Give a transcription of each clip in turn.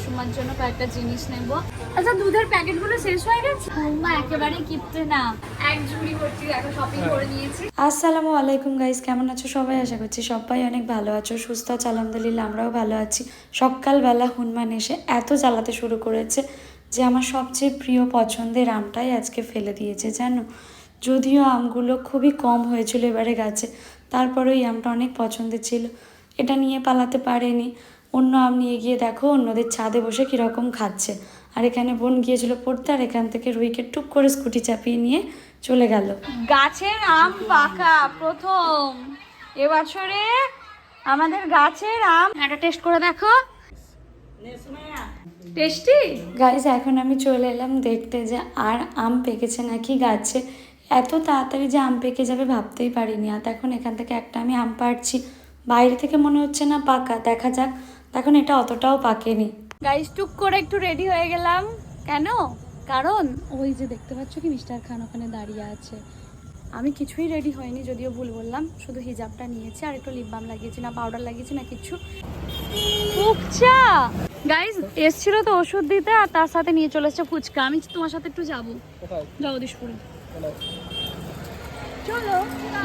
শাশুমার জন্য কয়েকটা জিনিস নেব। আচ্ছা দুধের প্যাকেটগুলো শেষ হয়ে গেছে? মা একেবারে কিপতে না। আসসালামু আলাইকুম গাইস কেমন আছো সবাই? আশা করছি সবাই অনেক ভালো আছো, সুস্থ আছো, আলহামদুলিল্লাহ আমরাও ভালো আছি। সকালবেলা হনুমান এসে এত জ্বালাতে শুরু করেছে যে আমার সবচেয়ে প্রিয় পছন্দের আমটাই আজকে ফেলে দিয়েছে, জানো? যদিও আমগুলো খুবই কম হয়েছিল এবারে গাছে, তারপরে এই আমটা অনেক পছন্দের ছিল। এটা নিয়ে পালাতে পারেনি। অন্য আম নিয়ে গিয়ে দেখো অন্যদের ছাদে বসে কীরকম খাচ্ছে। আর এখানে বোন গিয়েছিল পড়তে আর এখান থেকে রুইকে টুক করে স্কুটি চাপিয়ে নিয়ে চলে গেল। গাছের আম পাকা প্রথম। এবছরে আমাদের গাছের আম। একটা টেস্ট করে দেখো। টেস্টি গাইজ এখন আমি চলে এলাম দেখতে যে আর আম পেকেছে নাকি গাছে। এত তাড়াতাড়ি যে আম পেকে যাবে ভাবতেই পারিনি। আর এখন এখান থেকে একটা আমি আম পাড়ছি। বাইরে থেকে মনে হচ্ছে না পাকা। দেখা যাক তখন এটা অতটাও পাকেনি। গাইস টুক করে একটু রেডি হয়ে গেলাম। কেন? কারণ ওই যে দেখতে পাচ্ছ কি মিস্টার খান ওখানে দাঁড়িয়ে আছে। আমি কিছুই রেডি হয়নি যদিও ভুল বললাম। শুধু হিজাবটা নিয়েছি আর একটু লিপ বাম লাগিয়েছি না পাউডার লাগিয়েছি না কিছু। ফুচকা গাইস এসছিল তো ওষুধ দিতে আর তার সাথে নিয়ে চলে এসছে ফুচকা। আমি তোমার সাথে একটু যাব। জগদীশপুরে চলো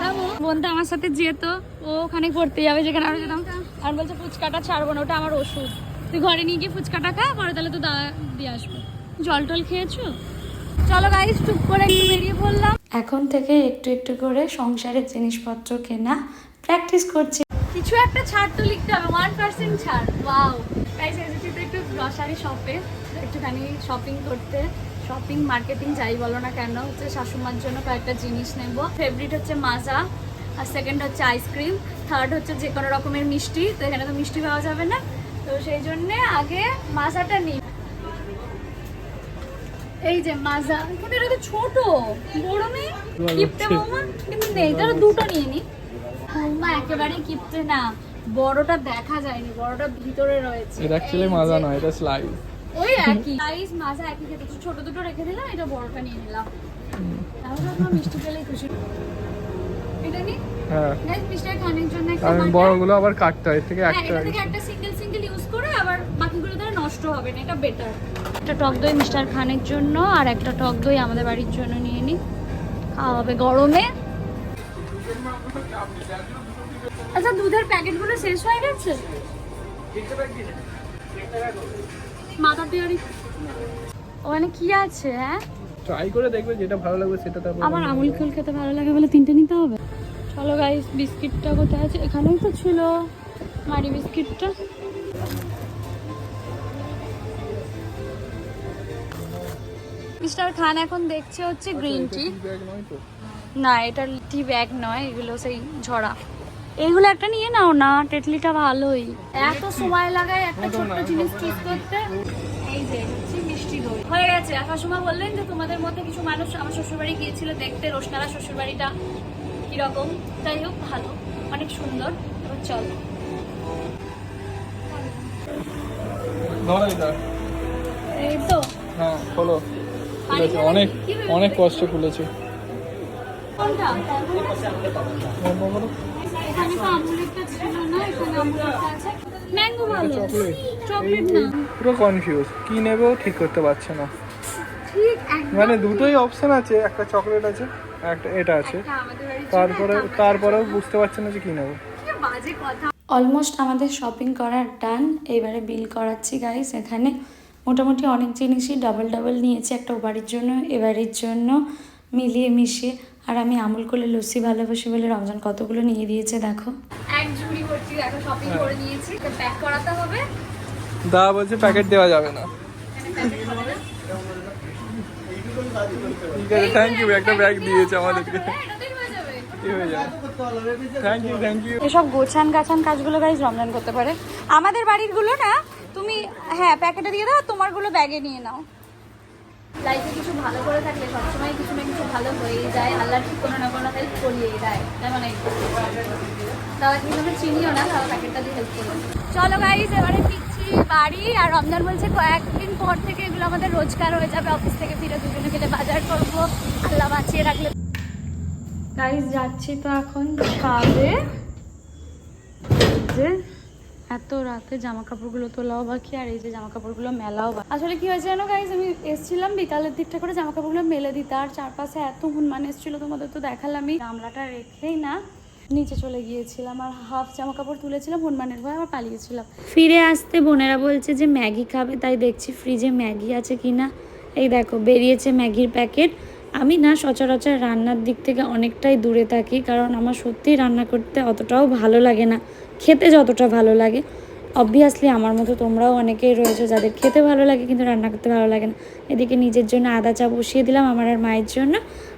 নামো আমার সাথে যেত ও ওখানে পড়তে যাবে যেখানে আমরা যেতাম। আর বলছে ফুচকাটা ছাড়বো না ওটা আমার ওষুধ। তুই ঘরে নিয়ে গিয়ে ফুচকাটা খা পরে তাহলে তো দাদা দিয়ে আসব। জল টল খেয়েছো? চলো গাইস চুপ করে একটু বেরিয়ে পড়লাম। এখন থেকে একটু একটু করে সংসারের জিনিসপত্র কেনা প্র্যাকটিস করছি। কিছু একটা ছাড় তো লিখতে হবে ওয়ান পার্সেন্ট ছাড়। ওয়াও গাইস এসেছি তো একটু গ্রসারি শপে একটুখানি শপিং করতে শপিং মার্কেটিং যাই বলো না কেন হচ্ছে শাশুমার জন্য কয়েকটা জিনিস নেব। ফেভারিট হচ্ছে মাজা আর সেকেন্ড হচ্ছে আইসক্রিম থার্ড হচ্ছে যে কোনো রকমের মিষ্টি তো এখানে তো মিষ্টি পাওয়া যাবে না। তো সেই জন্যে আগে মাজাটা নিই। এই যে মাজা কিন্তু এটা তো ছোট বড় নেই কিপটে বৌমা? কিন্তু নেই তাহলে দুটো নিয়ে নি। বৌমা একেবারে কিপটে না বড়টা দেখা যায়নি বড়টা ভিতরে রয়েছে। এটা অ্যাকচুয়ালি মাজা নয় এটা স্লাইস একই। সাইজ মাজা একই খেতে। ছোট দুটো রেখে দিলাম এটা বড়টা নিয়ে নিলাম। তাহলে আপনার মিষ্টি পেলেই খুশি। এটা নি। হ্যাঁ। কারণ। বড়গুলো আবার কাটতে হয় থেকে হ্যাঁ, একটা একটা সিঙ্গেল সিঙ্গেল ইউজ করে আবার বাকিগুলো ধরে নষ্ট হবে না এটা বেটার একটা টক দই মিস্টার খানের জন্য আর একটা টক দই আমাদের বাড়ির জন্য নিয়ে নিই খাওয়া হবে গরমে। আচ্ছা দুধের প্যাকেটগুলো শেষ হয়ে গেছে? মাথা পিয়ারি ওখানে কি আছে হ্যাঁ? ট্রাই করে দেখবে যেটা ভালো লাগবে সেটা তারপর আমার আমুল কুল খেতে ভালো লাগে বলে তিনটে নিতে হবে? চলো গাইস বিস্কিটটা কোথায় আছে? এখানেই তো ছিল। মারি বিস্কিটটা। মিস্টার খান এখন দেখছে হচ্ছে গ্রিন টি নয় তো? না এটা টি ব্যাগ নয় এগুলো সেই ঝরা। এইগুলো একটা নিয়ে নাও না টেটলিটা ভালোই। এত সময় লাগায় একটা ছোট্ট জিনিস চুজ করতে। এই যে মিষ্টি দই। হয়ে গেছে। আসার সময় বললেন যে তোমাদের মধ্যে কিছু মানুষ আমার শ্বশুরবাড়ি গিয়েছিল দেখতে রোশনারা শ্বশুরবাড়িটা কীরকম। যাই হোক ভালো। অনেক সুন্দর। এবার চলো। এই তো। হ্যাঁ খোলো। অনেক অনেক কষ্ট খুলেছে। কোনটা? বন্ধ তো আমুলেরটা ছিল না এখানে আমুলেরটা আছে। ম্যাঙ্গো ভালো। চকলেট। চকলেট না। পুরো কনফিউজ কি নেবেও ঠিক করতে পারছে না। মানে দুটোই অপশন আছে একটা চকলেট আছে একটা এটা আছে। তারপরে তারপরেও বুঝতে পারছে না যে কি নেব। কি বাজে কথা। অলমোস্ট আমাদের শপিং করার ডান এবারে বিল করাচ্ছি গাইস এখানে। মোটামুটি অনেক জিনিসই ডাবল ডাবল নিয়েছি একটা ও বাড়ির জন্য এবারের জন্য মিলিয়ে মিশিয়ে। আর আমি আমুল করে লস্যি ভালোবাসি বলে রমজান কতগুলো নিয়ে দিয়েছে দেখো। এক ঝুড়ি ভর্তি দেখো শপিং করে নিয়েছি। প্যাক করাতে হবে? দা বলছে প্যাকেট দেওয়া যাবে না। ঠিক আছে থ্যাংক ইউ একটা ব্যাগ দিয়েছে আমাদেরকে। হ্যাঁ, হয়ে হয়ে এসব গোছান গাছান কাজগুলো গাইজ রমজান করতে পারে। আমাদের বাড়িরগুলো না তুমি হ্যাঁ প্যাকেটে দিয়ে দাও তোমারগুলো ব্যাগে নিয়ে নাও। লাইফে কিছু ভালো করে থাকলে সবসময় কিছু না কিছু ভালো হয়েই যায়। আল্লাহ কোনো না কোনো হেল্প করিয়েই দেয়। এই দাদা কিন্তু আমি চিনিও না দাদা প্যাকেটটা দিয়ে হেল্প করব চলো গাইজ এবারে পিচ্ছি বাড়ি আর রমজান বলছে কয়েকদিন পর থেকে এগুলো আমাদের রোজগার হয়ে যাবে। অফিস থেকে ফিরে দুজনে গেলে বাজার করব। আল্লাহ বাঁচিয়ে রাখলে। গাইজ যাচ্ছি তো এখন ছাদে যে এত রাতে জামা কাপড়গুলো তোলাও বাকি, আর এই যে জামা কাপড়গুলো মেলাও বাকি। আসলে কি হয়েছে জানো গাইজ আমি এসেছিলাম বিকালের দিকটা করে জামা কাপড়গুলো মেলে দিতে, আর চারপাশে এত হুনমান এসেছিল তোমাদের তো দেখালামই। গামলাটা রেখেই না, নিচে চলে গিয়েছিলাম আর হাফ জামা কাপড় তুলেছিলাম, হনুমানের ভয়ে আবার পালিয়েছিলাম। ফিরে আসতে বোনেরা বলছে যে ম্যাগি খাবে, তাই দেখছি ফ্রিজে ম্যাগি আছে কিনা। এই দেখো, বেরিয়েছে ম্যাগির প্যাকেট। আমি না সচরাচর রান্নার দিক থেকে অনেকটাই দূরে থাকি, কারণ আমার সত্যিই রান্না করতে অতটাও ভালো লাগে না। খেতে যতটা ভালো লাগে। অবভিয়াসলি আমার মতো তোমরাও অনেকেই রয়েছে যাদের খেতে ভালো লাগে কিন্তু রান্না করতে ভালো লাগে না। এদিকে নিজের জন্য আদা চা বসিয়ে দিলাম আমার আর মায়ের জন্য।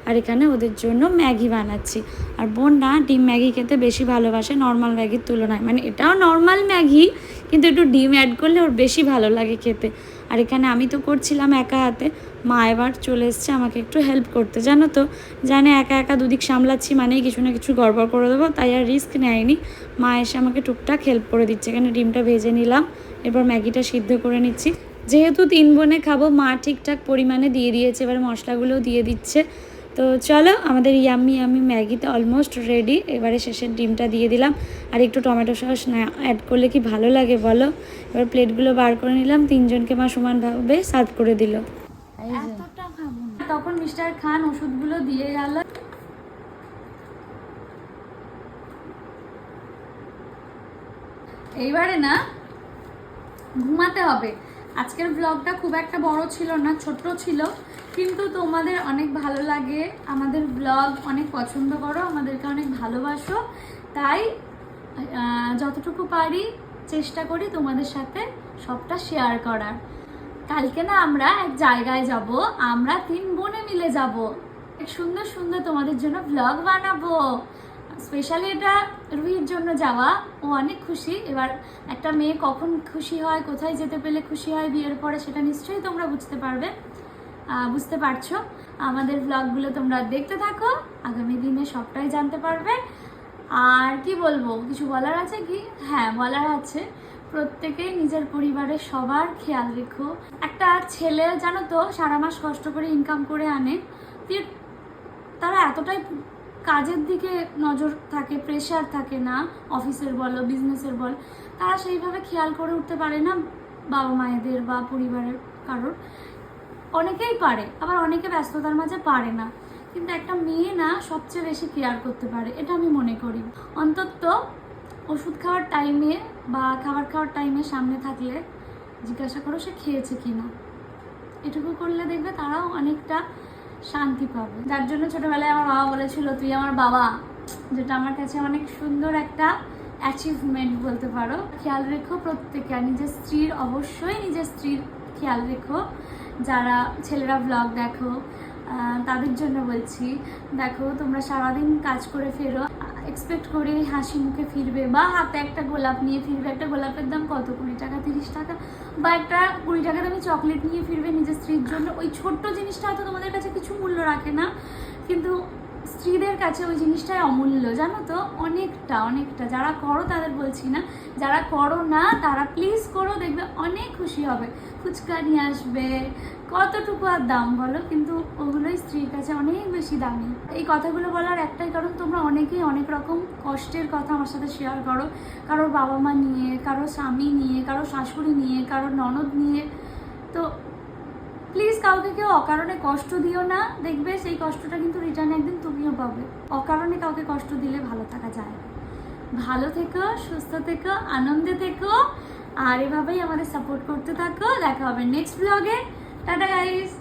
আর এখানে ওদের জন্য ম্যাগি বানাচ্ছি। আর বোন না ডিম ম্যাগি খেতে বেশি ভালোবাসে নর্মাল ম্যাগির তুলনায়। মানে এটাও নর্মাল ম্যাগি, কিন্তু একটু ডিম অ্যাড করলে ওর বেশি ভালো লাগে খেতে। আর এখানে আমি তো করছিলাম একা হাতে। মা এবার চলে এসছে আমাকে একটু হেল্প করতে। জানো তো, জানে একা একা দুদিক সামলাচ্ছি মানেই কিছু না কিছু গড়বড় করে দেবো, তাই আর রিস্ক নেয়নি। মা এসে আমাকে টুকটাক হেল্প করে দিচ্ছে। এখানে ডিমটা ভেজে নিলাম, এরপর ম্যাগিটা সিদ্ধ করে নিচ্ছি। যেহেতু তিন বোনে খাব, মা ঠিকঠাক পরিমাণে দিয়ে দিয়েছে, এবার মশলাগুলোও দিয়ে দিচ্ছে। তো চলো আমাদের ইয়াম্মি ইয়াম্মি ম্যাগিতে অলমোস্ট রেডি এবারে শেষের ডিমটা দিয়ে দিলাম। আর একটু টমেটো সস না অ্যাড করলে কি ভালো লাগে বলো? এবার প্লেটগুলো বার করে নিলাম। তিনজনকে মা সমানভাবে সার্ভ করে দিল। তখন মিস্টার খান ওষুধগুলো দিয়ে গেল। এইবারে না, ঘুমাতে হবে। আজকের ব্লগটা খুব একটা বড় ছিল না, ছোট্ট ছিল। কিন্তু তোমাদের অনেক ভালো লাগে, আমাদের ব্লগ অনেক পছন্দ করো, আমাদেরকে অনেক ভালোবাসো। তাই যতটুকু পারি চেষ্টা করি তোমাদের সাথে সবটা শেয়ার করার। কালকে না আমরা এক জায়গায় যাব, আমরা তিন বোনে মিলে যাব। এক সুন্দর সুন্দর তোমাদের জন্য ব্লগ বানাবো। স্পেশালি এটা রুহির জন্য যাওয়া। ও অনেক খুশি। এবার একটা মেয়ে কখন খুশি হয়, কোথায় যেতে পেলে খুশি হয় বিয়ের পরে সেটা নিশ্চয়ই তোমরা বুঝতে পারবে। বুঝতে পারছ? আমাদের ব্লগগুলো তোমরা দেখতে থাকো। আগামী দিনে সবটাই জানতে পারবে। আর কি বলব, কিছু বলার আছে কি? হ্যাঁ বলার আছে। প্রত্যেকেই নিজের পরিবারের সবার খেয়াল রেখো। একটা ছেলে জানো তো সারা মাস কষ্ট করে ইনকাম করে আনে। তারা এতটাই কাজের দিকে নজর থাকে প্রেশার থাকে না অফিসের বলো বিজনেসের বল, তারা সেইভাবে খেয়াল করে উঠতে পারে না বাবা মায়েদের বা পরিবারের কারোর। অনেকেই পারে, আবার অনেকে ব্যস্ততার মাঝে পারে না। কিন্তু একটা মেয়ে না সবচেয়ে বেশি কেয়ার করতে পারে, এটা আমি মনে করি। অন্তত ওষুধ খাওয়ার টাইমে বা খাবার খাওয়ার টাইমে সামনে থাকলে জিজ্ঞাসা করো সে খেয়েছে কি না এটুকু করলে দেখবে তারাও অনেকটা শান্তি পাবে। যার জন্য ছোটবেলায় আমার বাবা বলেছিল, তুই আমার বাবা। যেটা আমার কাছে অনেক সুন্দর একটা অ্যাচিভমেন্ট বলতে পারো। খেয়াল রেখো প্রত্যেকে আর নিজের স্ত্রীর অবশ্যই নিজের স্ত্রীর খেয়াল রেখো। যারা ছেলেরা ব্লগ দেখো তাদের জন্য বলছি, দেখো, তোমরা সারাদিন কাজ করে ফেরো। এক্সপেক্ট করি হাসি মুখে ফিরবে বা হাতে একটা গোলাপ নিয়ে ফিরবে। একটা গোলাপের দাম কত? কুড়ি টাকা, তিরিশ টাকা? বা একটা কুড়ি টাকা দামি চকলেট নিয়ে ফিরবে নিজের স্ত্রীর জন্য। ওই ছোট্ট জিনিসটা হয়তো তোমাদের কাছে কিছু মূল্য রাখে না। কিন্তু স্ত্রীদের কাছে ওই জিনিসটাই অমূল্য। জানো তো? অনেকটা অনেকটা। যারা করো তাদের বলছি না। যারা করো না, তারা প্লিজ করো, দেখবে অনেক খুশি হবে। ফুচকা নিয়ে আসবে। কতটুকু আর দাম বলো? কিন্তু ওগুলোই স্ত্রীর কাছে অনেক বেশি দামি। এই কথাগুলো বলার একটাই কারণ, তোমরা অনেকেই অনেক রকম কষ্টের কথা আমার সাথে শেয়ার করো। কারোর বাবা মা নিয়ে কারও স্বামী নিয়ে কারও শাশুড়ি নিয়ে, কারোর ননদ নিয়ে। তো কাউকে কেউ অকারণে কষ্ট দিও না, দেখবে সেই কষ্টটা কিন্তু রিটার্ন একদিন তুমিও পাবে। অকারণে কাউকে কষ্ট দিলে ভালো থাকা যায়। ভালো থেকো, সুস্থ থেকো, আনন্দে থেকো, আর এভাবেই আমাদের সাপোর্ট করতে থাকো। দেখা হবে নেক্সট ব্লগে টাটা গাইস